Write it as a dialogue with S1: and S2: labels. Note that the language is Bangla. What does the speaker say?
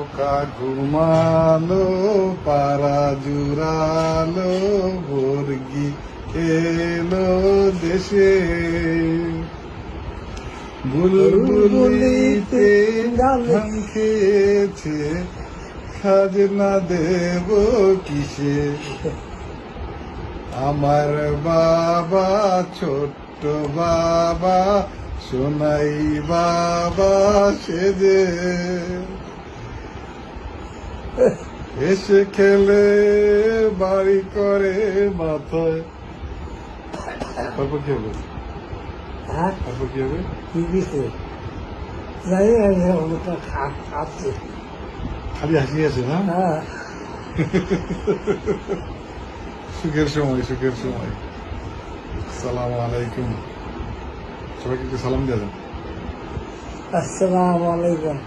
S1: পোকা ঘুমালো পাড়া জুড়ালো বর্গি এলো দেশে। বুলবুলিতে ধান খেয়েছে খাজনা দেব কিসে? আমার বাবা ছোট্ট বাবা সোনাই বাবা সেজে। এসে খেলে বাড়ি করে মাথায়। তারপর কি হবে?
S2: হ্যাঁ?
S1: তারপর কি হবে?
S2: টিভিতে আমি খা-
S1: খালি হাসি আছে না?
S2: হ্যাঁ।
S1: সুখের সময় সুখের সময়। সালাম আলাইকুম। সবাইকে একটু সালাম দিয়ে দেন।
S2: আসসালামু আলাইকুম।